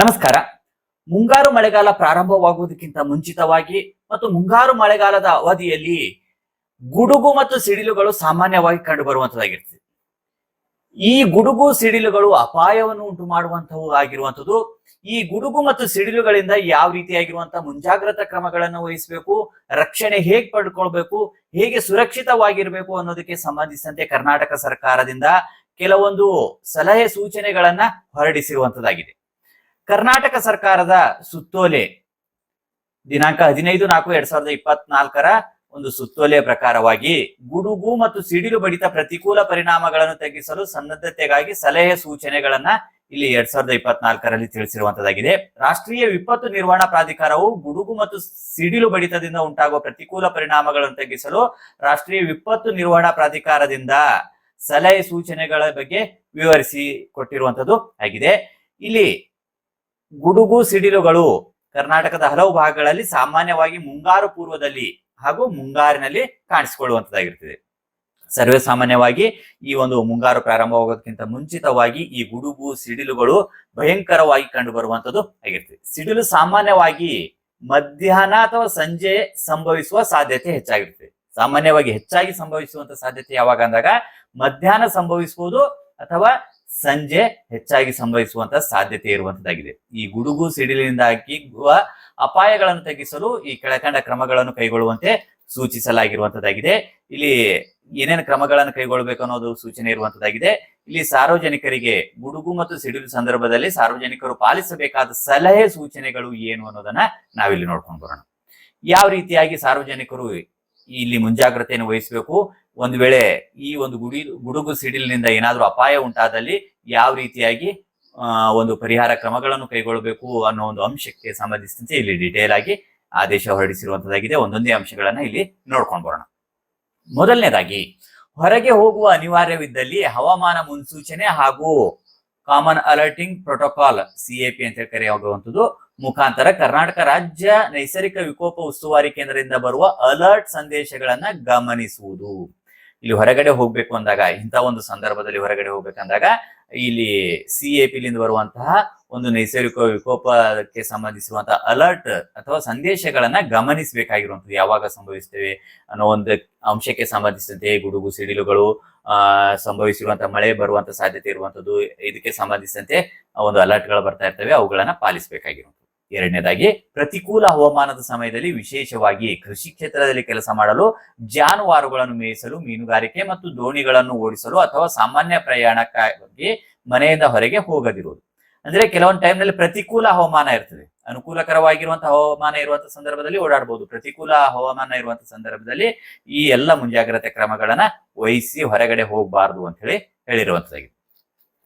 ನಮಸ್ಕಾರ. ಮುಂಗಾರು ಮಳೆಗಾಲ ಪ್ರಾರಂಭವಾಗುವುದಕ್ಕಿಂತ ಮುಂಚಿತವಾಗಿ ಮತ್ತು ಮುಂಗಾರು ಮಳೆಗಾಲದ ಅವಧಿಯಲ್ಲಿ ಗುಡುಗು ಮತ್ತು ಸಿಡಿಲುಗಳು ಸಾಮಾನ್ಯವಾಗಿ ಕಂಡು ಬರುವಂತದ್ದಾಗಿರ್ತದೆ ಈ ಗುಡುಗು, ಸಿಡಿಲುಗಳು ಅಪಾಯವನ್ನು ಉಂಟು ಮಾಡುವಂತವು ಆಗಿರುವಂತದ್ದು. ಈ ಗುಡುಗು ಮತ್ತು ಸಿಡಿಲುಗಳಿಂದ ಯಾವ ರೀತಿಯಾಗಿರುವಂತಹ ಮುಂಜಾಗ್ರತಾ ಕ್ರಮಗಳನ್ನು ವಹಿಸಬೇಕು, ರಕ್ಷಣೆ ಹೇಗೆ ಪಡ್ಕೊಳ್ಬೇಕು, ಹೇಗೆ ಸುರಕ್ಷಿತವಾಗಿರ್ಬೇಕು ಅನ್ನೋದಕ್ಕೆ ಸಂಬಂಧಿಸಿದಂತೆ ಕರ್ನಾಟಕ ಸರ್ಕಾರದಿಂದ ಕೆಲವೊಂದು ಸಲಹೆ ಸೂಚನೆಗಳನ್ನ ಹೊರಡಿಸಿರುವಂತದ್ದಾಗಿದೆ. ಕರ್ನಾಟಕ ಸರ್ಕಾರದ ಸುತ್ತೋಲೆ ದಿನಾಂಕ ಹದಿನೈದು ನಾಲ್ಕು ಎರಡ್ ಸಾವಿರದ ಇಪ್ಪತ್ನಾಲ್ಕರ ಒಂದು ಸುತ್ತೋಲೆಯ ಪ್ರಕಾರವಾಗಿ ಗುಡುಗು ಮತ್ತು ಸಿಡಿಲು ಬಡಿತ ಪ್ರತಿಕೂಲ ಪರಿಣಾಮಗಳನ್ನು ತಗ್ಗಿಸಲು ಸನ್ನದ್ಧತೆಗಾಗಿ ಸಲಹೆ ಸೂಚನೆಗಳನ್ನ ಇಲ್ಲಿ ಎರಡ್ ಸಾವಿರದ ಇಪ್ಪತ್ನಾಲ್ಕರಲ್ಲಿ ತಿಳಿಸಿರುವಂತದ್ದಾಗಿದೆ. ರಾಷ್ಟ್ರೀಯ ವಿಪತ್ತು ನಿರ್ವಹಣಾ ಪ್ರಾಧಿಕಾರವು ಗುಡುಗು ಮತ್ತು ಸಿಡಿಲು ಬಡಿತದಿಂದ ಉಂಟಾಗುವ ಪ್ರತಿಕೂಲ ಪರಿಣಾಮಗಳನ್ನು ತಗ್ಗಿಸಲು ರಾಷ್ಟ್ರೀಯ ವಿಪತ್ತು ನಿರ್ವಹಣಾ ಪ್ರಾಧಿಕಾರದಿಂದ ಸಲಹೆ ಸೂಚನೆಗಳ ಬಗ್ಗೆ ವಿವರಿಸಿ ಕೊಟ್ಟಿರುವಂತದ್ದು ಆಗಿದೆ. ಇಲ್ಲಿ ಗುಡುಗು ಸಿಡಿಲುಗಳು ಕರ್ನಾಟಕದ ಹಲವು ಭಾಗಗಳಲ್ಲಿ ಸಾಮಾನ್ಯವಾಗಿ ಮುಂಗಾರು ಪೂರ್ವದಲ್ಲಿ ಹಾಗೂ ಮುಂಗಾರಿನಲ್ಲಿ ಕಾಣಿಸಿಕೊಳ್ಳುವಂತದ್ದಾಗಿರ್ತದೆ ಸರ್ವೇ ಸಾಮಾನ್ಯವಾಗಿ ಈ ಒಂದು ಮುಂಗಾರು ಪ್ರಾರಂಭವಾಗೋದಕ್ಕಿಂತ ಮುಂಚಿತವಾಗಿ ಈ ಗುಡುಗು ಸಿಡಿಲುಗಳು ಭಯಂಕರವಾಗಿ ಕಂಡು ಬರುವಂತದ್ದು ಆಗಿರ್ತದೆ ಸಿಡಿಲು ಸಾಮಾನ್ಯವಾಗಿ ಮಧ್ಯಾಹ್ನ ಅಥವಾ ಸಂಜೆ ಸಂಭವಿಸುವ ಸಾಧ್ಯತೆ ಹೆಚ್ಚಾಗಿರ್ತದೆ ಸಾಮಾನ್ಯವಾಗಿ ಹೆಚ್ಚಾಗಿ ಸಂಭವಿಸುವಂತ ಸಾಧ್ಯತೆ ಯಾವಾಗ ಅಂದಾಗ ಮಧ್ಯಾಹ್ನ ಸಂಭವಿಸುವುದು ಅಥವಾ ಸಂಜೆ ಹೆಚ್ಚಾಗಿ ಸಂಭವಿಸುವಂತ ಸಾಧ್ಯತೆ ಇರುವಂತದ್ದಾಗಿದೆ. ಈ ಗುಡುಗು ಸಿಡಿಲಿನಿಂದಾಗಿರುವ ಅಪಾಯಗಳನ್ನು ತಗ್ಗಿಸಲು ಈ ಕೆಳಕಂಡ ಕ್ರಮಗಳನ್ನು ಕೈಗೊಳ್ಳುವಂತೆ ಸೂಚಿಸಲಾಗಿರುವಂತದ್ದಾಗಿದೆ. ಇಲ್ಲಿ ಏನೇನು ಕ್ರಮಗಳನ್ನು ಕೈಗೊಳ್ಳಬೇಕು ಅನ್ನೋದು ಸೂಚನೆ ಇರುವಂತದ್ದಾಗಿದೆ. ಇಲ್ಲಿ ಸಾರ್ವಜನಿಕರಿಗೆ ಗುಡುಗು ಮತ್ತು ಸಿಡಿಲು ಸಂದರ್ಭದಲ್ಲಿ ಸಾರ್ವಜನಿಕರು ಪಾಲಿಸಬೇಕಾದ ಸಲಹೆ ಸೂಚನೆಗಳು ಏನು ಅನ್ನೋದನ್ನ ನಾವಿಲ್ಲಿ ನೋಡ್ಕೊಂಡು ಬರೋಣ. ಯಾವ ರೀತಿಯಾಗಿ ಸಾರ್ವಜನಿಕರು ಇಲ್ಲಿ ಮುಂಜಾಗ್ರತೆಯನ್ನು ವಹಿಸಬೇಕು. ಒಂದು ವೇಳೆ ಈ ಒಂದು ಗುಡಿ, ಗುಡುಗು ಸಿಡಿಲಿನಿಂದ ಏನಾದರೂ ಅಪಾಯ ಉಂಟಾದಲ್ಲಿ ಯಾವ ರೀತಿಯಾಗಿ ಒಂದು ಪರಿಹಾರ ಕ್ರಮಗಳನ್ನು ಕೈಗೊಳ್ಳಬೇಕು ಅನ್ನೋ ಒಂದು ಅಂಶಕ್ಕೆ ಸಂಬಂಧಿಸಿದಂತೆ ಇಲ್ಲಿ ಡಿಟೇಲ್ ಆಗಿ ಆದೇಶ ಹೊರಡಿಸಿರುವಂತದ್ದಾಗಿದೆ. ಒಂದೊಂದೇ ಅಂಶಗಳನ್ನ ಇಲ್ಲಿ ನೋಡ್ಕೊಂಡು ಬರೋಣ. ಮೊದಲನೇದಾಗಿ, ಹೊರಗೆ ಹೋಗುವ ಅನಿವಾರ್ಯವಿದ್ದಲ್ಲಿ ಹವಾಮಾನ ಮುನ್ಸೂಚನೆ ಹಾಗೂ ಕಾಮನ್ ಅಲರ್ಟಿಂಗ್ ಪ್ರೋಟೋಕಾಲ್ ಸಿಎಪಿ ಅಂತ ಹೇಳಿ ಕರೆಯುವಂಥದ್ದು ಮುಖಾಂತರ ಕರ್ನಾಟಕ ರಾಜ್ಯ ನೈಸರ್ಗಿಕ ವಿಕೋಪ ಉಸ್ತುವಾರಿ ಕೇಂದ್ರದಿಂದ ಬರುವ ಅಲರ್ಟ್ ಸಂದೇಶಗಳನ್ನ ಗಮನಿಸುವುದು. ಇಲ್ಲಿ ಹೊರಗಡೆ ಹೋಗ್ಬೇಕು ಅಂದಾಗ, ಇಂಥ ಒಂದು ಸಂದರ್ಭದಲ್ಲಿ ಹೊರಗಡೆ ಹೋಗ್ಬೇಕಂದಾಗ, ಇಲ್ಲಿ ಸಿ ಎ ಪಿಲಿಂದ ಬರುವಂತಹ ಒಂದು ನೈಸರ್ಗಿಕ ವಿಕೋಪಕ್ಕೆ ಸಂಬಂಧಿಸಿರುವಂತಹ ಅಲರ್ಟ್ ಅಥವಾ ಸಂದೇಶಗಳನ್ನ ಗಮನಿಸಬೇಕಾಗಿರುವಂತದ್ದು ಯಾವಾಗ ಸಂಭವಿಸ್ತೇವೆ ಅನ್ನೋ ಒಂದು ಅಂಶಕ್ಕೆ ಸಂಬಂಧಿಸಿದಂತೆ ಗುಡುಗು ಸಿಡಿಲುಗಳು, ಆ ಸಂಭವಿಸಿರುವಂತಹ ಮಳೆ ಬರುವಂತ ಸಾಧ್ಯತೆ ಇರುವಂತದ್ದು ಇದಕ್ಕೆ ಸಂಬಂಧಿಸಿದಂತೆ ಒಂದು ಅಲರ್ಟ್ಗಳು ಬರ್ತಾ ಇರ್ತವೆ, ಅವುಗಳನ್ನ ಪಾಲಿಸಬೇಕಾಗಿರುವಂಥದ್ದು. ಎರಡನೇದಾಗಿ ಪ್ರತಿಕೂಲ ಹವಾಮಾನದ ಸಮಯದಲ್ಲಿ ವಿಶೇಷವಾಗಿ ಕೃಷಿ ಕ್ಷೇತ್ರದಲ್ಲಿ ಕೆಲಸ ಮಾಡಲು ಜಾನುವಾರುಗಳನ್ನು ಮೇಯಿಸಲು, ಮೀನುಗಾರಿಕೆ ಮತ್ತು ದೋಣಿಗಳನ್ನು ಓಡಿಸಲು ಅಥವಾ ಸಾಮಾನ್ಯ ಪ್ರಯಾಣಕ್ಕಾಗಿ ಮನೆಯಿಂದ ಹೊರಗೆ ಹೋಗದಿರುವುದು. ಅಂದ್ರೆ ಕೆಲವೊಂದು ಟೈಮ್ನಲ್ಲಿ ಪ್ರತಿಕೂಲ ಹವಾಮಾನ ಇರ್ತದೆ. ಅನುಕೂಲಕರವಾಗಿರುವಂತಹ ಹವಾಮಾನ ಇರುವಂತಹ ಸಂದರ್ಭದಲ್ಲಿ ಓಡಾಡಬಹುದು ಪ್ರತಿಕೂಲ ಹವಾಮಾನ ಇರುವಂತಹ ಸಂದರ್ಭದಲ್ಲಿ ಈ ಎಲ್ಲ ಮುಂಜಾಗ್ರತೆ ಕ್ರಮಗಳನ್ನ ವಹಿಸಿ ಹೊರಗಡೆ ಹೋಗಬಾರದು ಅಂತ ಹೇಳಿ ಹೇಳಿರುವಂತದ್ದಾಗಿದೆ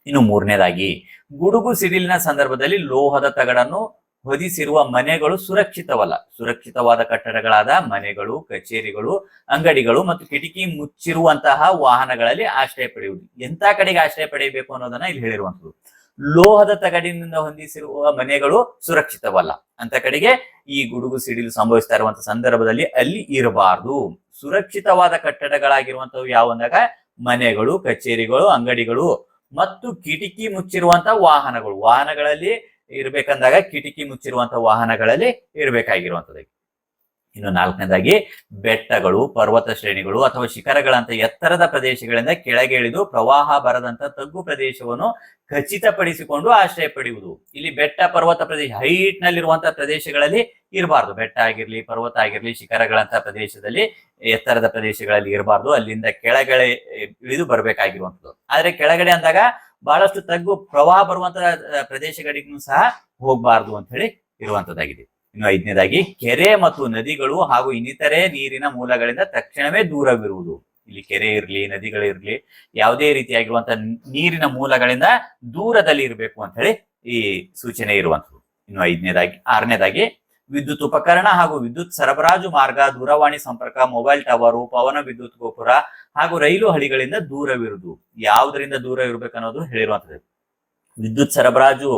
ಇನ್ನು ಮೂರನೇದಾಗಿ ಗುಡುಗು ಸಿಡಿಲಿನ ಸಂದರ್ಭದಲ್ಲಿ ಲೋಹದ ತಗಡನ್ನು ಹೊದಿಸಿರುವ ಮನೆಗಳು ಸುರಕ್ಷಿತವಲ್ಲ. ಸುರಕ್ಷಿತವಾದ ಕಟ್ಟಡಗಳಾದ ಮನೆಗಳು, ಕಚೇರಿಗಳು, ಅಂಗಡಿಗಳು ಮತ್ತು ಕಿಟಕಿ ಮುಚ್ಚಿರುವಂತಹ ವಾಹನಗಳಲ್ಲಿ ಆಶ್ರಯ ಪಡೆಯುವುದು. ಎಂತ ಕಡೆಗೆ ಆಶ್ರಯ ಪಡೆಯಬೇಕು ಅನ್ನೋದನ್ನ ಇಲ್ಲಿ ಹೇಳಿರುವಂತದ್ದು ಲೋಹದ ತಗಡಿನಿಂದ ಹೊಂದಿಸಿರುವ ಮನೆಗಳು ಸುರಕ್ಷಿತವಲ್ಲ. ಅಂತ ಕಡೆಗೆ ಈ ಗುಡುಗು ಸಿಡಿಲು ಸಂಭವಿಸ್ತಾ ಇರುವಂತಹ ಸಂದರ್ಭದಲ್ಲಿ ಅಲ್ಲಿ ಇರಬಾರದು. ಸುರಕ್ಷಿತವಾದ ಕಟ್ಟಡಗಳಾಗಿರುವಂತವು ಯಾವಂದಾಗ? ಮನೆಗಳು, ಕಚೇರಿಗಳು, ಅಂಗಡಿಗಳು ಮತ್ತು ಕಿಟಕಿ ಮುಚ್ಚಿರುವಂತಹ ವಾಹನಗಳು. ವಾಹನಗಳಲ್ಲಿ ಇರ್ಬೇಕಂದಾಗ ಕಿಟಕಿ ಮುಚ್ಚಿರುವಂತಹ ವಾಹನಗಳಲ್ಲಿ ಇರಬೇಕಾಗಿರುವಂತದ್ದು ಇನ್ನು ನಾಲ್ಕನೇದಾಗಿ ಬೆಟ್ಟಗಳು, ಪರ್ವತ ಶ್ರೇಣಿಗಳು ಅಥವಾ ಶಿಖರಗಳಂತ ಎತ್ತರದ ಪ್ರದೇಶಗಳಿಂದ ಕೆಳಗೆ ಇಳಿದು ಪ್ರವಾಹ ಬರದಂತ ತಗ್ಗು ಪ್ರದೇಶವನ್ನು ಖಚಿತಪಡಿಸಿಕೊಂಡು ಆಶ್ರಯ ಪಡೆಯುವುದು. ಇಲ್ಲಿ ಬೆಟ್ಟ, ಪರ್ವತ ಪ್ರದೇಶ ಹೈಟ್ ನಲ್ಲಿರುವಂತಹ ಪ್ರದೇಶಗಳಲ್ಲಿ ಇರಬಾರ್ದು. ಬೆಟ್ಟ ಆಗಿರ್ಲಿ, ಪರ್ವತ ಆಗಿರ್ಲಿ ಶಿಖರಗಳಂತ ಪ್ರದೇಶದಲ್ಲಿ ಎತ್ತರದ ಪ್ರದೇಶಗಳಲ್ಲಿ ಇರಬಾರ್ದು. ಅಲ್ಲಿಂದ ಕೆಳಗಡೆ ಇಳಿದು ಬರಬೇಕಾಗಿರುವಂಥದ್ದು. ಆದ್ರೆ ಕೆಳಗಡೆ ಅಂದಾಗ ಬಹಳಷ್ಟು ತಗ್ಗು ಪ್ರವಾಹ ಬರುವಂತಹ ಅಹ್, ಪ್ರದೇಶಗಳಿಗೂ ಸಹ ಹೋಗಬಾರದು ಅಂತ ಹೇಳಿ ಇರುವಂತದ್ದಾಗಿದೆ. ಇನ್ನು ಐದನೇದಾಗಿ ಕೆರೆ ಮತ್ತು ನದಿಗಳು ಹಾಗೂ ಇನ್ನಿತರೆ ನೀರಿನ ಮೂಲಗಳಿಂದ ತಕ್ಷಣವೇ ದೂರವಿರುವುದು. ಇಲ್ಲಿ ಕೆರೆ ಇರಲಿ ನದಿಗಳಿರ್ಲಿ ಯಾವುದೇ ರೀತಿಯಾಗಿರುವಂತಹ ನೀರಿನ ಮೂಲಗಳಿಂದ ದೂರದಲ್ಲಿ ಇರಬೇಕು ಅಂತ ಹೇಳಿ ಈ ಸೂಚನೆ ಇರುವಂತದ್ದು. ಇನ್ನು ಐದನೇದಾಗಿ ಆರನೇದಾಗಿ ವಿದ್ಯುತ್ ಉಪಕರಣ ಹಾಗೂ ವಿದ್ಯುತ್ ಸರಬರಾಜು ಮಾರ್ಗ, ದೂರವಾಣಿ ಸಂಪರ್ಕ, ಮೊಬೈಲ್ ಟವರು, ಪವನ ವಿದ್ಯುತ್ ಗೋಪುರ ಹಾಗೂ ರೈಲು ಹಳಿಗಳಿಂದ ದೂರವಿರುವುದು. ಯಾವುದರಿಂದ ದೂರ ಇರಬೇಕನ್ನೋದು ಹೇಳಿರುವಂತದ್ದು ವಿದ್ಯುತ್ ಸರಬರಾಜು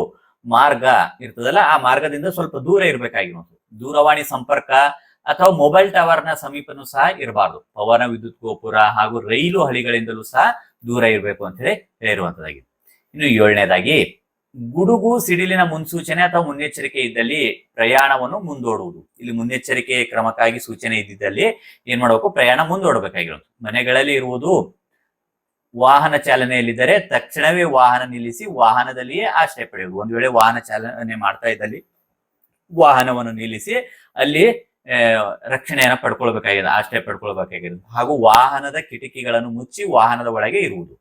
ಮಾರ್ಗ ಇರ್ತದಲ್ಲ, ಆ ಮಾರ್ಗದಿಂದ ಸ್ವಲ್ಪ ದೂರ ಇರಬೇಕಾಗಿರುವಂಥದ್ದು. ದೂರವಾಣಿ ಸಂಪರ್ಕ ಅಥವಾ ಮೊಬೈಲ್ ಟವರ್ನ ಸಮೀಪನೂ ಸಹ ಇರಬಾರದು. ಪವನ ವಿದ್ಯುತ್ ಗೋಪುರ ಹಾಗೂ ರೈಲು ಹಳಿಗಳಿಂದಲೂ ಸಹ ದೂರ ಇರಬೇಕು ಅಂತ ಹೇಳಿ ಹೇಳಿರುವಂತದ್ದಾಗಿದೆ ಇನ್ನು ಏಳನೇದಾಗಿ ಗುಡುಗು ಸಿಡಿಲಿನ ಮುನ್ಸೂಚನೆ ಅಥವಾ ಮುನ್ನೆಚ್ಚರಿಕೆ ಇದ್ದಲ್ಲಿ ಪ್ರಯಾಣವನ್ನು ಮುಂದೂಡುವುದು. ಇಲ್ಲಿ ಮುನ್ನೆಚ್ಚರಿಕೆ ಕ್ರಮಕ್ಕಾಗಿ ಸೂಚನೆ ಇದ್ದಿದ್ದಲ್ಲಿ ಏನ್ ಮಾಡಬೇಕು? ಪ್ರಯಾಣ ಮುಂದೂಡಬೇಕಾಗಿರೋದು. ಮನೆಗಳಲ್ಲಿ ಇರುವುದು ವಾಹನ ಚಾಲನೆಯಲ್ಲಿದ್ದರೆ ತಕ್ಷಣವೇ ವಾಹನ ನಿಲ್ಲಿಸಿ ವಾಹನದಲ್ಲಿಯೇ ಆಶ್ರಯ ಪಡೆಯುವುದು. ಒಂದು ವೇಳೆ ವಾಹನ ಚಾಲನೆ ಮಾಡ್ತಾ ಇದ್ದಲ್ಲಿ ವಾಹನವನ್ನು ನಿಲ್ಲಿಸಿ ಅಲ್ಲಿ ರಕ್ಷಣೆಯನ್ನು ಪಡ್ಕೊಳ್ಬೇಕಾಗಿದೆ, ಆಶ್ರಯ ಪಡ್ಕೊಳ್ಬೇಕಾಗಿರೋದು. ಹಾಗೂ ವಾಹನದ ಕಿಟಕಿಗಳನ್ನು ಮುಚ್ಚಿ ವಾಹನದ ಒಳಗೆ ಇರುವುದು.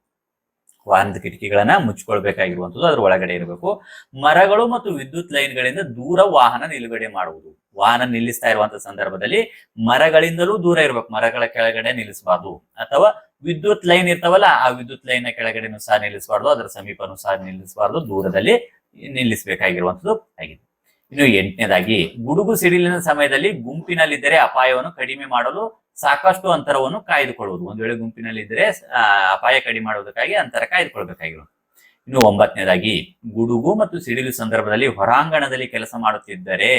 ವಾಹನದ ಕಿಟಕಿಗಳನ್ನ ಮುಚ್ಕೊಳ್ಬೇಕಾಗಿರುವಂತದ್ದು ಅದರ ಒಳಗಡೆ ಇರಬೇಕು. ಮರಗಳು ಮತ್ತು ವಿದ್ಯುತ್ ಲೈನ್ಗಳಿಂದ ದೂರ ವಾಹನ ನಿಲುಗಡೆ ಮಾಡುವುದು. ವಾಹನ ನಿಲ್ಲಿಸ್ತಾ ಇರುವಂತಹ ಸಂದರ್ಭದಲ್ಲಿ ಮರಗಳಿಂದಲೂ ದೂರ ಇರಬೇಕು. ಮರಗಳ ಕೆಳಗಡೆ ನಿಲ್ಲಿಸಬಾರ್ದು. ಅಥವಾ ವಿದ್ಯುತ್ ಲೈನ್ ಇರ್ತಾವಲ್ಲ, ಆ ವಿದ್ಯುತ್ ಲೈನ್ನ ಕೆಳಗಡೆನೂ ಸಹ ನಿಲ್ಲಿಸಬಾರ್ದು. ಅದರ ಸಮೀಪನೂ ಸಹ ನಿಲ್ಲಿಸಬಾರ್ದು. ದೂರದಲ್ಲಿ ನಿಲ್ಲಿಸಬೇಕಾಗಿರುವಂತದ್ದು ಆಗಿದೆ. ಇನ್ನು ಎಂಟನೇದಾಗಿ, ಗುಡುಗು ಸಿಡಿಲಿನ ಸಮಯದಲ್ಲಿ ಗುಂಪಿನಲ್ಲಿದ್ದರೆ ಅಪಾಯವನ್ನು ಕಡಿಮೆ ಮಾಡಲು ಸಾಕಷ್ಟು ಅಂತರವನ್ನು ಕಾಯ್ದುಕೊಳ್ಳುವುದು. ಒಂದು ವೇಳೆ ಗುಂಪಿನಲ್ಲಿದ್ದರೆ ಅಪಾಯ ಕಡಿಮೆ ಮಾಡುವುದಕ್ಕಾಗಿ ಅಂತರ ಕಾಯ್ದುಕೊಳ್ಬೇಕಾಗಿರುವುದು. ಇನ್ನು ಒಂಬತ್ತನೇದಾಗಿ, ಗುಡುಗು ಮತ್ತು ಸಿಡಿಲು ಸಂದರ್ಭದಲ್ಲಿ ಹೊರಾಂಗಣದಲ್ಲಿ ಕೆಲಸ ಮಾಡುತ್ತಿದ್ದರೆ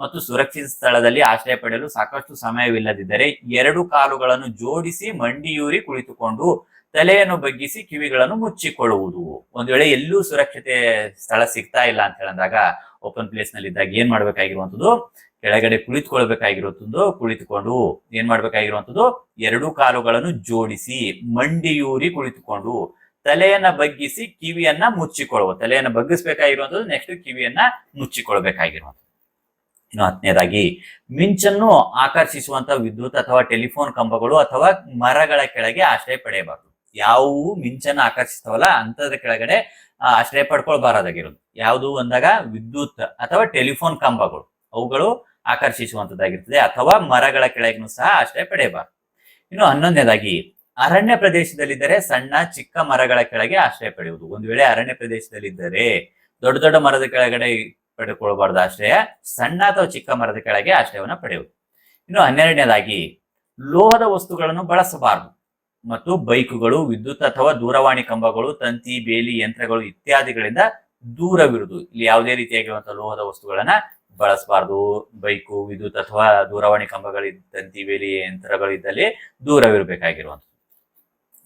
ಮತ್ತು ಸುರಕ್ಷಿತ ಸ್ಥಳದಲ್ಲಿ ಆಶ್ರಯ ಪಡೆಯಲು ಸಾಕಷ್ಟು ಸಮಯವಿಲ್ಲದಿದ್ದರೆ ಎರಡು ಕಾಲುಗಳನ್ನು ಜೋಡಿಸಿ ಮಂಡಿಯೂರಿ ಕುಳಿತುಕೊಂಡು ತಲೆಯನ್ನು ಬಗ್ಗಿಸಿ ಕಿವಿಗಳನ್ನು ಮುಚ್ಚಿಕೊಳ್ಳುವುದು. ಒಂದ್ ವೇಳೆ ಎಲ್ಲೂ ಸುರಕ್ಷತೆ ಸ್ಥಳ ಸಿಗ್ತಾ ಇಲ್ಲ ಅಂತ ಹೇಳಿದಾಗ ಓಪನ್ ಪ್ಲೇಸ್ನಲ್ಲಿ ಇದ್ದಾಗ ಏನ್ ಮಾಡ್ಬೇಕಾಗಿರುವಂತದ್ದು? ಕೆಳಗಡೆ ಕುಳಿತುಕೊಳ್ಬೇಕಾಗಿರುವಂತದ್ದು, ಕುಳಿತುಕೊಂಡು ಏನ್ ಮಾಡ್ಬೇಕಾಗಿರುವಂತದ್ದು? ಎರಡು ಕಾಲುಗಳನ್ನು ಜೋಡಿಸಿ, ಮಂಡಿಯೂರಿ ಕುಳಿತುಕೊಂಡು, ತಲೆಯನ್ನ ಬಗ್ಗಿಸಿ, ಕಿವಿಯನ್ನ ಮುಚ್ಚಿಕೊಳ್ಳುವ, ತಲೆಯನ್ನ ಬಗ್ಗಿಸ್ಬೇಕಾಗಿರುವಂತದ್ದು ನೆಕ್ಸ್ಟ್ ಕಿವಿಯನ್ನ ಮುಚ್ಚಿಕೊಳ್ಬೇಕಾಗಿರುವಂತದ್ದು ಇನ್ನು ಹತ್ತನೇದಾಗಿ, ಮಿಂಚನ್ನು ಆಕರ್ಷಿಸುವಂತ ವಿದ್ಯುತ್ ಅಥವಾ ಟೆಲಿಫೋನ್ ಕಂಬಗಳು ಅಥವಾ ಮರಗಳ ಕೆಳಗೆ ಆಶ್ರಯ ಪಡೆಯಬಾರದು. ಯಾವುವು ಮಿಂಚನ್ನ ಆಕರ್ಷಿಸ್ತವಲ್ಲ ಅಂತದ್ರ ಕೆಳಗಡೆ ಆಶ್ರಯ ಪಡ್ಕೊಳ್ಬಾರದಾಗಿರೋದು. ಯಾವುದು ಅಂದಾಗ ವಿದ್ಯುತ್ ಅಥವಾ ಟೆಲಿಫೋನ್ ಕಂಬಗಳು. ಅವುಗಳು ಆಕರ್ಷಿಸುವಂತದ್ದಾಗಿರ್ತದೆ ಅಥವಾ ಮರಗಳ ಕೆಳಗೂ ಸಹ ಆಶ್ರಯ ಪಡೆಯಬಾರದು. ಇನ್ನು ಹನ್ನೊಂದನೇದಾಗಿ, ಅರಣ್ಯ ಪ್ರದೇಶದಲ್ಲಿದ್ದರೆ ಸಣ್ಣ ಚಿಕ್ಕ ಮರಗಳ ಕೆಳಗೆ ಆಶ್ರಯ ಪಡೆಯುವುದು. ಒಂದು ವೇಳೆ ಅರಣ್ಯ ಪ್ರದೇಶದಲ್ಲಿದ್ದರೆ ದೊಡ್ಡ ದೊಡ್ಡ ಮರದ ಕೆಳಗಡೆ ಪಡೆದುಕೊಳ್ಳಬಾರದು ಆಶ್ರಯ, ಸಣ್ಣ ಅಥವಾ ಚಿಕ್ಕ ಮರದ ಕೆಳಗೆ ಆಶ್ರಯವನ್ನು ಪಡೆಯುವುದು. ಇನ್ನು ಹನ್ನೆರಡನೇದಾಗಿ, ಲೋಹದ ವಸ್ತುಗಳನ್ನು ಬಳಸಬಾರದು. ಮತ್ತು ಬೈಕುಗಳು, ವಿದ್ಯುತ್ ಅಥವಾ ದೂರವಾಣಿ ಕಂಬಗಳು, ತಂತಿ, ಬೇಲಿ, ಯಂತ್ರಗಳು ಇತ್ಯಾದಿಗಳಿಂದ ದೂರವಿರುವುದು. ಇಲ್ಲಿ ಯಾವುದೇ ರೀತಿಯಾಗಿರುವಂತಹ ಲೋಹದ ವಸ್ತುಗಳನ್ನ ಬಳಸಬಾರದು. ಬೈಕು, ವಿದ್ಯುತ್ ಅಥವಾ ದೂರವಾಣಿ ಕಂಬಗಳ ತಂತಿ, ಬೇಲಿ, ಯಂತ್ರಗಳಿದ್ದಲ್ಲಿ ದೂರವಿರಬೇಕಾಗಿರುವಂಥದ್ದು.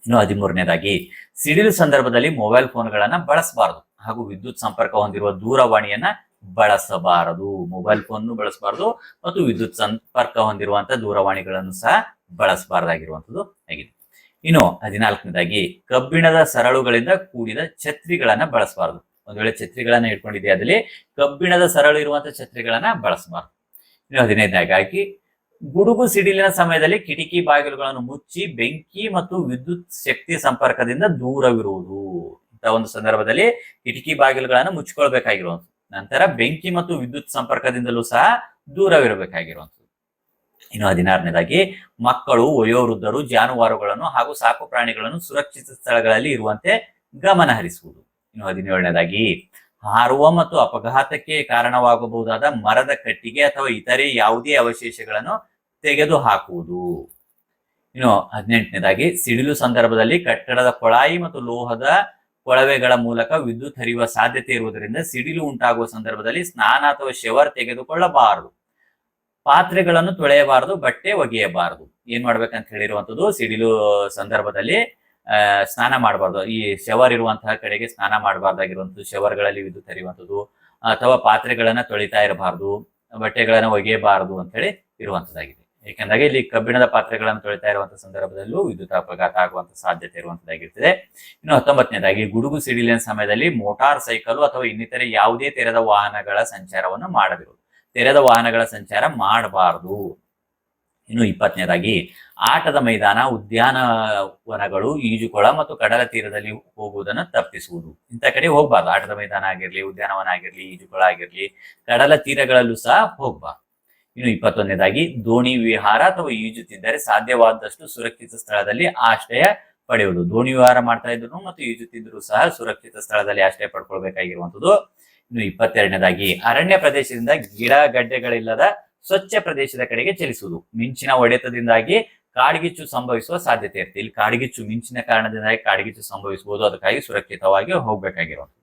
ಇನ್ನು ಹದಿಮೂರನೇದಾಗಿ, ಸಿಡಿಲು ಸಂದರ್ಭದಲ್ಲಿ ಮೊಬೈಲ್ ಫೋನ್ಗಳನ್ನ ಬಳಸಬಾರದು ಹಾಗೂ ವಿದ್ಯುತ್ ಸಂಪರ್ಕ ಹೊಂದಿರುವ ದೂರವಾಣಿಯನ್ನ ಬಳಸಬಾರದು. ಮೊಬೈಲ್ ಫೋನ್ ಬಳಸಬಾರದು ಮತ್ತು ವಿದ್ಯುತ್ ಸಂಪರ್ಕ ಹೊಂದಿರುವಂತಹ ದೂರವಾಣಿಗಳನ್ನು ಸಹ ಬಳಸಬಾರದಾಗಿರುವಂಥದ್ದು ಆಗಿದೆ. ಇನ್ನು ಹದಿನಾಲ್ಕನೇದಾಗಿ ಕಬ್ಬಿಣದ ಸರಳುಗಳಿಂದ ಕೂಡಿದ ಛತ್ರಿಗಳನ್ನ ಬಳಸಬಾರದು. ಒಂದ್ ವೇಳೆ ಛತ್ರಿಗಳನ್ನ ಇಟ್ಕೊಂಡಿದೆ ಅದಲ್ಲಿ ಕಬ್ಬಿಣದ ಸರಳು ಇರುವಂತಹ ಛತ್ರಿಗಳನ್ನ ಬಳಸಬಾರದು. ಇನ್ನು ಹದಿನೈದನೇದಾಗಿ ಗುಡುಗು ಸಿಡಿಲಿನ ಸಮಯದಲ್ಲಿ ಕಿಟಕಿ ಬಾಗಿಲುಗಳನ್ನು ಮುಚ್ಚಿ ಬೆಂಕಿ ಮತ್ತು ವಿದ್ಯುತ್ ಶಕ್ತಿ ಸಂಪರ್ಕದಿಂದ ದೂರವಿರುವುದು. ಅಂತ ಒಂದು ಸಂದರ್ಭದಲ್ಲಿ ಕಿಟಕಿ ಬಾಗಿಲುಗಳನ್ನು ಮುಚ್ಚಿಕೊಳ್ಬೇಕಾಗಿರುವಂತ ನಂತರ ಬೆಂಕಿ ಮತ್ತು ವಿದ್ಯುತ್ ಸಂಪರ್ಕದಿಂದಲೂ ಸಹ ದೂರವಿರಬೇಕಾಗಿರುವಂಥದ್ದು. ಇನ್ನು ಹದಿನಾರನೇದಾಗಿ, ಮಕ್ಕಳು, ವಯೋವೃದ್ಧರು, ಜಾನುವಾರುಗಳನ್ನು ಹಾಗೂ ಸಾಕು ಪ್ರಾಣಿಗಳನ್ನು ಸುರಕ್ಷಿತ ಸ್ಥಳಗಳಲ್ಲಿ ಇರುವಂತೆ ಗಮನ ಹರಿಸುವುದು. ಇನ್ನು ಹದಿನೇಳನೇದಾಗಿ, ಹಾರುವ ಮತ್ತು ಅಪಘಾತಕ್ಕೆ ಕಾರಣವಾಗಬಹುದಾದ ಮರದ ಕಟ್ಟಿಗೆ ಅಥವಾ ಇತರೆ ಯಾವುದೇ ಅವಶೇಷಗಳನ್ನು ತೆಗೆದು ಹಾಕುವುದು ಇನ್ನು ಹದಿನೆಂಟನೇದಾಗಿ, ಸಿಡಿಲು ಸಂದರ್ಭದಲ್ಲಿ ಕಟ್ಟಡದ ಕೊಳಾಯಿ ಮತ್ತು ಲೋಹದ ಕೊಳವೆಗಳ ಮೂಲಕ ವಿದ್ಯುತ್ ಹರಿಯುವ ಸಾಧ್ಯತೆ ಇರುವುದರಿಂದ ಸಿಡಿಲು ಉಂಟಾಗುವ ಸಂದರ್ಭದಲ್ಲಿ ಸ್ನಾನ ಅಥವಾ ಶವರ್ ತೆಗೆದುಕೊಳ್ಳಬಾರದು. ಪಾತ್ರೆಗಳನ್ನು ತೊಳೆಯಬಾರದು, ಬಟ್ಟೆ ಒಗೆಯಬಾರದು. ಏನ್ ಮಾಡ್ಬೇಕಂತ ಹೇಳಿರುವಂತದ್ದು ಸಿಡಿಲು ಸಂದರ್ಭದಲ್ಲಿ ಸ್ನಾನ ಮಾಡಬಾರ್ದು. ಈ ಶವರ್ ಇರುವಂತಹ ಕಡೆಗೆ ಸ್ನಾನ ಮಾಡಬಾರ್ದಾಗಿರುವಂತದ್ದು ಶವರ್ಗಳಲ್ಲಿ ವಿದ್ಯುತ್ ಹರಿಯುವಂಥದ್ದು, ಅಥವಾ ಪಾತ್ರೆಗಳನ್ನ ತೊಳಿತಾ ಇರಬಾರ್ದು, ಬಟ್ಟೆಗಳನ್ನ ಒಗೆಯಬಾರದು ಅಂತ ಹೇಳಿ ಇರುವಂತದ್ದಾಗಿದೆ ಏಕೆಂದಾಗ ಇಲ್ಲಿ ಕಬ್ಬಿಣದ ಪಾತ್ರೆಗಳನ್ನು ತೊಳಿತಾ ಇರುವಂತಹ ಸಂದರ್ಭದಲ್ಲೂ ವಿದ್ಯುತ್ ಅಪಘಾತ ಆಗುವಂತ ಸಾಧ್ಯತೆ ಇರುವಂತದ್ದಾಗಿರ್ತದೆ ಇನ್ನು ಹತ್ತೊಂಬತ್ತನೇದಾಗಿ, ಗುಡುಗು ಸಿಡಿಲಿನ ಸಮಯದಲ್ಲಿ ಮೋಟಾರ್ ಸೈಕಲ್ ಅಥವಾ ಇನ್ನಿತರೆ ಯಾವುದೇ ತೆರೆದ ವಾಹನಗಳ ಸಂಚಾರವನ್ನು ಮಾಡದಿರುವುದು. ತೆರೆದ ವಾಹನಗಳ ಸಂಚಾರ ಮಾಡಬಾರದು. ಇನ್ನು ಇಪ್ಪತ್ತನೇದಾಗಿ, ಆಟದ ಮೈದಾನ ಉದ್ಯಾನವನಗಳು ಈಜುಕೊಳ ಮತ್ತು ಕಡಲ ತೀರದಲ್ಲಿ ಹೋಗುವುದನ್ನು ತಪ್ಪಿಸುವುದು. ಇಂಥ ಕಡೆ ಹೋಗ್ಬಾರ್ದು. ಆಟದ ಮೈದಾನ ಆಗಿರ್ಲಿ ಉದ್ಯಾನವನ ಆಗಿರ್ಲಿ, ಈಜುಕೊಳ ಆಗಿರ್ಲಿ, ಕಡಲ ತೀರಗಳಲ್ಲೂ ಸಹ ಹೋಗ್ಬಾರ್ದು. ಇನ್ನು ಇಪ್ಪತ್ತೊಂದನೇದಾಗಿ, ದೋಣಿ ವಿಹಾರ ಅಥವಾ ಈಜುತ್ತಿದ್ದರೆ ಸಾಧ್ಯವಾದಷ್ಟು ಸುರಕ್ಷಿತ ಸ್ಥಳದಲ್ಲಿ ಆಶ್ರಯ ಪಡೆಯುವುದು. ದೋಣಿ ವಿಹಾರ ಮಾಡ್ತಾ ಇದ್ರು ಮತ್ತು ಈಜುತ್ತಿದ್ರು ಸಹ ಸುರಕ್ಷಿತ ಸ್ಥಳದಲ್ಲಿ ಆಶ್ರಯ ಪಡ್ಕೊಳ್ಬೇಕಾಗಿರುವಂತದ್ದು ಇನ್ನು ಇಪ್ಪತ್ತೆರಡನೇದಾಗಿ, ಅರಣ್ಯ ಪ್ರದೇಶದಿಂದ ಗಿಡ ಗಡ್ಡೆಗಳಿಲ್ಲದ ಸ್ವಚ್ಛ ಪ್ರದೇಶದ ಕಡೆಗೆ ಚಲಿಸುವುದು. ಮಿಂಚಿನ ಒಡೆತದಿಂದಾಗಿ ಕಾಡ್ಗಿಚ್ಚು ಸಂಭವಿಸುವ ಸಾಧ್ಯತೆ ಇರುತ್ತೆ. ಇಲ್ಲಿ ಕಾಡ್ಗಿಚ್ಚು ಮಿಂಚಿನ ಕಾರಣದಿಂದಾಗಿ ಕಾಡ್ಗಿಚ್ಚು ಸಂಭವಿಸಬಹುದು. ಅದಕ್ಕಾಗಿ ಸುರಕ್ಷಿತವಾಗಿ ಹೋಗ್ಬೇಕಾಗಿರುವಂಥದ್ದು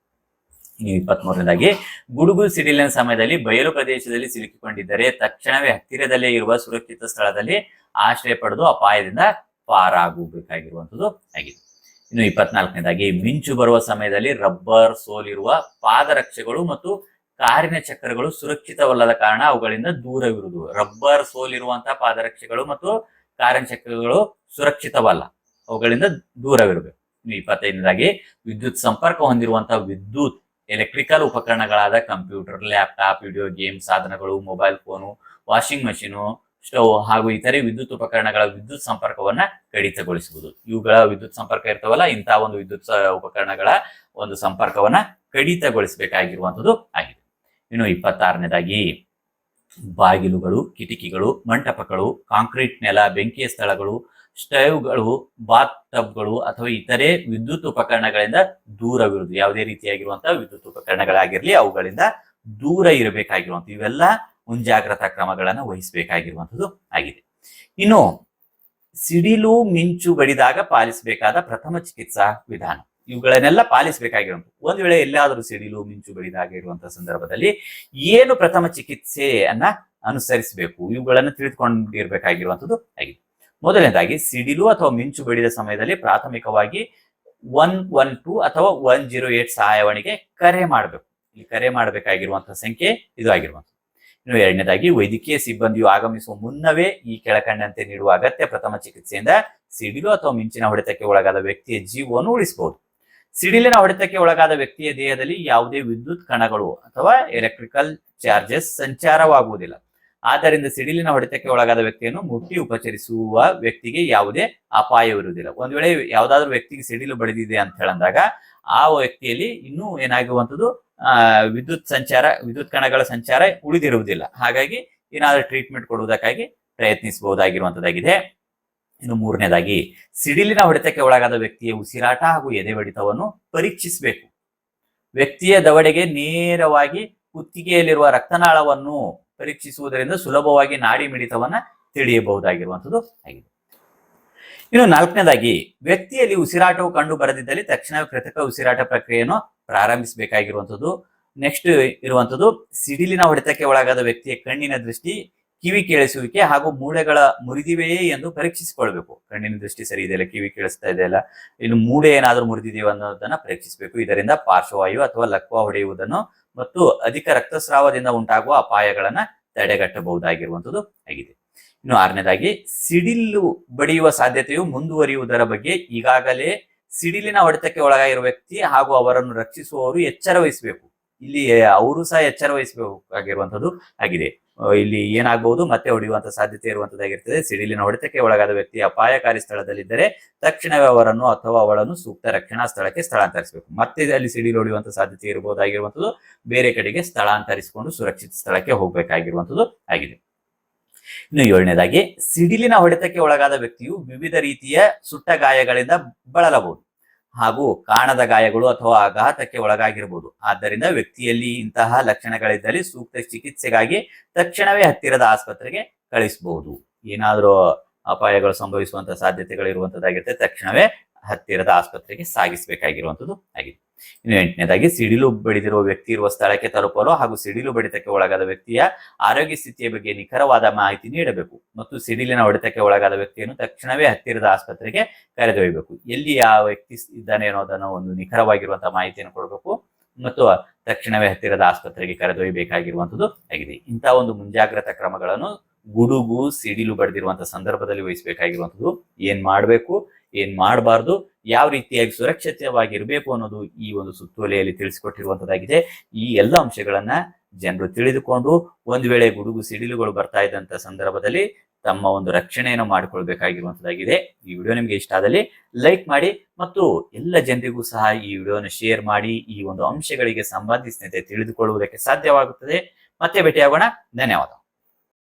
ಇನ್ನು ಇಪ್ಪತ್ಮೂರನೇದಾಗಿ, ಗುಡುಗು ಸಿಡಿಲಿನ ಸಮಯದಲ್ಲಿ ಬಯಲು ಪ್ರದೇಶದಲ್ಲಿ ಸಿಲುಕಿಕೊಂಡಿದ್ದರೆ ತಕ್ಷಣವೇ ಹತ್ತಿರದಲ್ಲೇ ಇರುವ ಸುರಕ್ಷಿತ ಸ್ಥಳದಲ್ಲಿ ಆಶ್ರಯ ಪಡೆದು ಅಪಾಯದಿಂದ ಪಾರಾಗಬೇಕಾಗಿರುವಂಥದ್ದು ಆಗಿದೆ. ಇನ್ನು ಇಪ್ಪತ್ನಾಲ್ಕನೇದಾಗಿ, ಮಿಂಚು ಬರುವ ಸಮಯದಲ್ಲಿ ರಬ್ಬರ್ ಸೋಲಿರುವ ಪಾದರಕ್ಷೆಗಳು ಮತ್ತು ಕಾರಿನ ಚಕ್ರಗಳು ಸುರಕ್ಷಿತವಲ್ಲದ ಕಾರಣ ಅವುಗಳಿಂದ ದೂರವಿರುವುದು ರಬ್ಬರ್ ಸೋಲಿರುವಂತಹ ಪಾದರಕ್ಷೆಗಳು ಮತ್ತು ಕಾರಿನ ಚಕ್ರಗಳು ಸುರಕ್ಷಿತವಲ್ಲ, ಅವುಗಳಿಂದ ದೂರವಿರಬೇಕು ಇಪ್ಪತ್ತೈದನೇದಾಗಿ, ವಿದ್ಯುತ್ ಸಂಪರ್ಕ ಹೊಂದಿರುವಂತಹ ವಿದ್ಯುತ್, ಎಲೆಕ್ಟ್ರಿಕಲ್ ಉಪಕರಣಗಳಾದ ಕಂಪ್ಯೂಟರ್, ಲ್ಯಾಪ್ಟಾಪ್, ವಿಡಿಯೋ ಗೇಮ್ ಸಾಧನಗಳು, mobile phone, washing machine stove ಹಾಗೂ ಇತರೆ ವಿದ್ಯುತ್ ಉಪಕರಣಗಳ ವಿದ್ಯುತ್ ಸಂಪರ್ಕವನ್ನ ಕಡಿತಗೊಳಿಸುವುದು. ಇವುಗಳ ವಿದ್ಯುತ್ ಸಂಪರ್ಕ ಇರ್ತವಲ್ಲ ಇಂತಹ ಒಂದು ವಿದ್ಯುತ್ ಉಪಕರಣಗಳ ಒಂದು ಸಂಪರ್ಕವನ್ನ ಕಡಿತಗೊಳಿಸಬೇಕಾಗಿರುವಂತದ್ದು ಆಗಿದೆ. ಇನ್ನು ಇಪ್ಪತ್ತಾರನೇದಾಗಿ, ಬಾಗಿಲುಗಳು, ಕಿಟಕಿಗಳು, ಮಂಟಪಗಳು, ಕಾಂಕ್ರೀಟ್ ನೆಲ, ಬೆಂಕಿಯ ಸ್ಥಳಗಳು, ಸ್ಟೈವ್ಗಳು ಬಾತ್ ಟಬ್ಗಳು ಅಥವಾ ಇತರೆ ವಿದ್ಯುತ್ ಉಪಕರಣಗಳಿಂದ ದೂರವಿರುವುದು. ಯಾವುದೇ ರೀತಿಯಾಗಿರುವಂತಹ ವಿದ್ಯುತ್ ಉಪಕರಣಗಳಾಗಿರ್ಲಿ, ಅವುಗಳಿಂದ ದೂರ ಇರಬೇಕಾಗಿರುವಂತ ಇವೆಲ್ಲ ಮುಂಜಾಗ್ರತಾ ಕ್ರಮಗಳನ್ನ ವಹಿಸಬೇಕಾಗಿರುವಂಥದ್ದು ಆಗಿದೆ. ಇನ್ನು ಸಿಡಿಲು ಮಿಂಚು ಬಡಿದಾಗ ಪಾಲಿಸಬೇಕಾದ ಪ್ರಥಮ ಚಿಕಿತ್ಸಾ ವಿಧಾನ. ಇವುಗಳನ್ನೆಲ್ಲ ಪಾಲಿಸಬೇಕಾಗಿರುವಂತ ಒಂದು ವೇಳೆ ಎಲ್ಲಾದರೂ ಸಿಡಿಲು ಮಿಂಚು ಬಡಿದಾಗ ಇರುವಂತಹ ಸಂದರ್ಭದಲ್ಲಿ ಏನು ಪ್ರಥಮ ಚಿಕಿತ್ಸೆಯನ್ನ ಅನುಸರಿಸಬೇಕು? ಇವುಗಳನ್ನು ತಿಳಿದುಕೊಂಡಿರ್ಬೇಕಾಗಿರುವಂತದ್ದು ಆಗಿದೆ. ಮೊದಲನೇದಾಗಿ, ಸಿಡಿಲು ಅಥವಾ ಮಿಂಚು ಬಡಿದ ಸಮಯದಲ್ಲಿ ಪ್ರಾಥಮಿಕವಾಗಿ ಒನ್ ಒನ್ ಟೂ ಅಥವಾ ಒನ್ ಜೀರೋ ಏಟ್ ಸಹಾಯವಾಣಿಗೆ ಕರೆ ಮಾಡಬೇಕು. ಇಲ್ಲಿ ಕರೆ ಮಾಡಬೇಕಾಗಿರುವಂತಹ ಸಂಖ್ಯೆ ಇದು ಆಗಿರುವಂಥದ್ದು. ಇನ್ನು ಎರಡನೇದಾಗಿ ವೈದ್ಯಕೀಯ ಸಿಬ್ಬಂದಿಯು ಆಗಮಿಸುವ ಮುನ್ನವೇ ಈ ಕೆಳಕಂಡಂತೆ ನೀಡುವ ಅಗತ್ಯ ಪ್ರಥಮ ಚಿಕಿತ್ಸೆಯಿಂದ ಸಿಡಿಲು ಅಥವಾ ಮಿಂಚಿನ ಹೊಡೆತಕ್ಕೆ ಒಳಗಾದ ವ್ಯಕ್ತಿಯ ಜೀವವನ್ನು ಉಳಿಸಬಹುದು. ಸಿಡಿಲಿನ ಹೊಡೆತಕ್ಕೆ ಒಳಗಾದ ವ್ಯಕ್ತಿಯ ದೇಹದಲ್ಲಿ ಯಾವುದೇ ವಿದ್ಯುತ್ ಕಣಗಳು ಅಥವಾ ಎಲೆಕ್ಟ್ರಿಕಲ್ ಚಾರ್ಜಸ್ ಸಂಚಾರವಾಗುವುದಿಲ್ಲ. ಆದ್ದರಿಂದ ಸಿಡಿಲಿನ ಹೊಡೆತಕ್ಕೆ ಒಳಗಾದ ವ್ಯಕ್ತಿಯನ್ನು ಮುಟ್ಟಿ ಉಪಚರಿಸುವ ವ್ಯಕ್ತಿಗೆ ಯಾವುದೇ ಅಪಾಯವಿರುವುದಿಲ್ಲ. ಒಂದ್ ವೇಳೆ ಯಾವ್ದಾದ್ರು ವ್ಯಕ್ತಿಗೆ ಸಿಡಿಲು ಬಡಿದಿದೆ ಅಂತ ಹೇಳಂದಾಗ ಆ ವ್ಯಕ್ತಿಯಲ್ಲಿ ಇನ್ನೂ ಏನಾಗುವಂಥದ್ದು? ಆ, ವಿದ್ಯುತ್ ಸಂಚಾರ, ವಿದ್ಯುತ್ ಕಣಗಳ ಸಂಚಾರ ಉಳಿದಿರುವುದಿಲ್ಲ. ಹಾಗಾಗಿ ಏನಾದರೂ ಟ್ರೀಟ್ಮೆಂಟ್ ಕೊಡುವುದಕ್ಕಾಗಿ ಪ್ರಯತ್ನಿಸಬಹುದಾಗಿರುವಂತದ್ದಾಗಿದೆ. ಇನ್ನು ಮೂರನೇದಾಗಿ, ಸಿಡಿಲಿನ ಹೊಡೆತಕ್ಕೆ ಒಳಗಾದ ವ್ಯಕ್ತಿಯ ಉಸಿರಾಟ ಹಾಗೂ ಎದೆ ಹೊಡೆತವನ್ನು ಪರೀಕ್ಷಿಸಬೇಕು. ವ್ಯಕ್ತಿಯ ದವಡೆಗೆ ನೇರವಾಗಿ ಕುತ್ತಿಗೆಯಲ್ಲಿರುವ ರಕ್ತನಾಳವನ್ನು ಪರೀಕ್ಷಿಸುವುದರಿಂದ ಸುಲಭವಾಗಿ ನಾಡಿ ಮಿಡಿತವನ್ನ ತಿಳಿಯಬಹುದಾಗಿರುವಂಥದ್ದು ಆಗಿದೆ. ಇನ್ನು ನಾಲ್ಕನೇದಾಗಿ, ವ್ಯಕ್ತಿಯಲ್ಲಿ ಉಸಿರಾಟವು ಕಂಡು ಬರದಿದ್ದಲ್ಲಿ ತಕ್ಷಣವೇ ಕೃತಕ ಉಸಿರಾಟ ಪ್ರಕ್ರಿಯೆಯನ್ನು ಪ್ರಾರಂಭಿಸಬೇಕಾಗಿರುವಂಥದ್ದು. ನೆಕ್ಸ್ಟ್ ಇರುವಂಥದ್ದು, ಸಿಡಿಲಿನ ಹೊಡೆತಕ್ಕೆ ಒಳಗಾದ ವ್ಯಕ್ತಿಯ ಕಣ್ಣಿನ ದೃಷ್ಟಿ, ಕಿವಿ ಕೇಳಿಸುವಿಕೆ ಹಾಗೂ ಮೂಳೆಗಳ ಮುರಿದಿವೆಯೇ ಎಂದು ಪರೀಕ್ಷಿಸಿಕೊಳ್ಬೇಕು ಕಣ್ಣಿನ ದೃಷ್ಟಿ ಸರಿ ಇದೆಯಲ್ಲ? ಕಿವಿ ಕೇಳಿಸ್ತಾ ಇದೆಯಲ್ಲ? ಇನ್ನು ಮೂಳೆ ಏನಾದರೂ ಮುರಿದಿದೆಯೋ ಅನ್ನೋದನ್ನ ಪರೀಕ್ಷಿಸಬೇಕು. ಇದರಿಂದ ಪಾರ್ಶ್ವವಾಯು ಅಥವಾ ಲಕ್ವ ಹೊಡೆಯುವುದನ್ನು ಮತ್ತು ಅಧಿಕ ರಕ್ತಸ್ರಾವದಿಂದ ಉಂಟಾಗುವ ಅಪಾಯಗಳನ್ನ ತಡೆಗಟ್ಟಬಹುದಾಗಿರುವಂಥದ್ದು ಆಗಿದೆ. ಇನ್ನು ಆರನೇದಾಗಿ, ಸಿಡಿಲು ಬಡಿಯುವ ಸಾಧ್ಯತೆಯು ಮುಂದುವರಿಯುವುದರ ಬಗ್ಗೆ ಈಗಾಗಲೇ ಸಿಡಿಲಿನ ಹೊಡೆತಕ್ಕೆ ಒಳಗಾಗಿರುವ ವ್ಯಕ್ತಿ ಹಾಗೂ ಅವರನ್ನು ರಕ್ಷಿಸುವವರು ಎಚ್ಚರ ವಹಿಸಬೇಕು. ಇಲ್ಲಿ ಅವರು ಸಹ ಎಚ್ಚರ ವಹಿಸಬೇಕಾಗಿರುವಂತದ್ದು ಆಗಿದೆ. ಇಲ್ಲಿ ಏನಾಗಬಹುದು ಮತ್ತೆ ಹೊಡೆಯುವಂತ ಸಾಧ್ಯತೆ ಇರುವಂತದ್ದಾಗಿರ್ತದೆ ಸಿಡಿಲಿನ ಹೊಡೆತಕ್ಕೆ ಒಳಗಾದ ವ್ಯಕ್ತಿ ಅಪಾಯಕಾರಿ ಸ್ಥಳದಲ್ಲಿದ್ದರೆ ತಕ್ಷಣವೇ ಅವರನ್ನು ಅಥವಾ ಅವಳನ್ನು ಸೂಕ್ತ ರಕ್ಷಣಾ ಸ್ಥಳಕ್ಕೆ ಸ್ಥಳಾಂತರಿಸಬೇಕು. ಮತ್ತೆ ಅಲ್ಲಿ ಸಿಡಿಲು ಹೊಡೆಯುವಂತ ಸಾಧ್ಯತೆ ಇರಬಹುದಾಗಿರುವಂತದ್ದು ಬೇರೆ ಕಡೆಗೆ ಸ್ಥಳಾಂತರಿಸಿಕೊಂಡು ಸುರಕ್ಷಿತ ಸ್ಥಳಕ್ಕೆ ಹೋಗಬೇಕಾಗಿರುವಂತದ್ದು ಆಗಿದೆ. ಇನ್ನು ಏಳನೇದಾಗಿ, ಸಿಡಿಲಿನ ಹೊಡೆತಕ್ಕೆ ಒಳಗಾದ ವ್ಯಕ್ತಿಯು ವಿವಿಧ ರೀತಿಯ ಸುಟ್ಟ ಗಾಯಗಳಿಂದ ಬಳಲಬಹುದು ಹಾಗೂ ಕಾಣದ ಗಾಯಗಳು ಅಥವಾ ಆಘಾತಕ್ಕೆ ಒಳಗಾಗಿರಬಹುದು. ಆದ್ದರಿಂದ ವ್ಯಕ್ತಿಯಲ್ಲಿ ಇಂತಹ ಲಕ್ಷಣಗಳಿದ್ದಲ್ಲಿ ಸೂಕ್ತ ಚಿಕಿತ್ಸೆಗಾಗಿ ತಕ್ಷಣವೇ ಹತ್ತಿರದ ಆಸ್ಪತ್ರೆಗೆ ಕಳಿಸಬಹುದು. ಏನಾದರೂ ಅಪಾಯಗಳು ಸಂಭವಿಸುವಂತಹ ಸಾಧ್ಯತೆಗಳು ಇರುವಂತದ್ದಾಗಿರುತ್ತೆ ತಕ್ಷಣವೇ ಹತ್ತಿರದ ಆಸ್ಪತ್ರೆಗೆ ಸಾಗಿಸಬೇಕಾಗಿರುವಂಥದ್ದು ಆಗಿದೆ. ಇನ್ನು ಎಂಟನೇದಾಗಿ ಸಿಡಿಲು ಬಡಿದಿರುವ ವ್ಯಕ್ತಿ ಇರುವ ಸ್ಥಳಕ್ಕೆ ತಲುಪಲು ಹಾಗೂ ಸಿಡಿಲು ಬಡಿತಕ್ಕೆ ಒಳಗಾದ ವ್ಯಕ್ತಿಯ ಆರೋಗ್ಯ ಸ್ಥಿತಿಯ ಬಗ್ಗೆ ನಿಖರವಾದ ಮಾಹಿತಿ ನೀಡಬೇಕು. ಮತ್ತು ಸಿಡಿಲಿನ ಹೊಡೆತಕ್ಕೆ ಒಳಗಾದ ವ್ಯಕ್ತಿಯನ್ನು ತಕ್ಷಣವೇ ಹತ್ತಿರದ ಆಸ್ಪತ್ರೆಗೆ ಕರೆದೊಯ್ಯಬೇಕು. ಎಲ್ಲಿ ಆ ವ್ಯಕ್ತಿ ಇದ್ದಾನೆ ಅನ್ನೋದನ್ನು ಒಂದು ನಿಖರವಾಗಿರುವಂತಹ ಮಾಹಿತಿಯನ್ನು ಕೊಡಬೇಕು. ಮತ್ತು ತಕ್ಷಣವೇ ಹತ್ತಿರದ ಆಸ್ಪತ್ರೆಗೆ ಕರೆದೊಯ್ಯಬೇಕಾಗಿರುವಂತದ್ದು ಆಗಿದೆ. ಇಂತಹ ಒಂದು ಮುಂಜಾಗ್ರತಾ ಕ್ರಮಗಳನ್ನು ಗುಡುಗು ಸಿಡಿಲು ಬಡ್ದಿರುವಂತಹ ಸಂದರ್ಭದಲ್ಲಿ ವಹಿಸಬೇಕಾಗಿರುವಂತದ್ದು ಏನ್ ಮಾಡಬೇಕು, ಏನ್ ಮಾಡಬಾರ್ದು, ಯಾವ ರೀತಿಯಾಗಿ ಸುರಕ್ಷಿತವಾಗಿರಬೇಕು ಅನ್ನೋದು ಈ ಒಂದು ಸುತ್ತೋಲೆಯಲ್ಲಿ ತಿಳಿಸಿಕೊಟ್ಟಿರುವಂತದ್ದಾಗಿದೆ ಈ ಎಲ್ಲ ಅಂಶಗಳನ್ನ ಜನರು ತಿಳಿದುಕೊಂಡು ಒಂದು ವೇಳೆ ಗುಡುಗು ಸಿಡಿಲುಗಳು ಬರ್ತಾ ಇದ್ದಂತ ಸಂದರ್ಭದಲ್ಲಿ ತಮ್ಮ ಒಂದು ರಕ್ಷಣೆಯನ್ನು ಮಾಡಿಕೊಳ್ಬೇಕಾಗಿರುವಂತದ್ದಾಗಿದೆ ಈ ವಿಡಿಯೋ ನಿಮಗೆ ಇಷ್ಟ ಆದಲ್ಲಿ ಲೈಕ್ ಮಾಡಿ ಮತ್ತು ಎಲ್ಲ ಜನರಿಗೂ ಸಹ ಈ ವಿಡಿಯೋನ ಶೇರ್ ಮಾಡಿ, ಈ ಒಂದು ಅಂಶಗಳಿಗೆ ಸಂಬಂಧಿಸಿದಂತೆ ತಿಳಿದುಕೊಳ್ಳುವುದಕ್ಕೆ ಸಾಧ್ಯವಾಗುತ್ತದೆ. ಮತ್ತೆ ಭೇಟಿಯಾಗೋಣ. ಧನ್ಯವಾದ.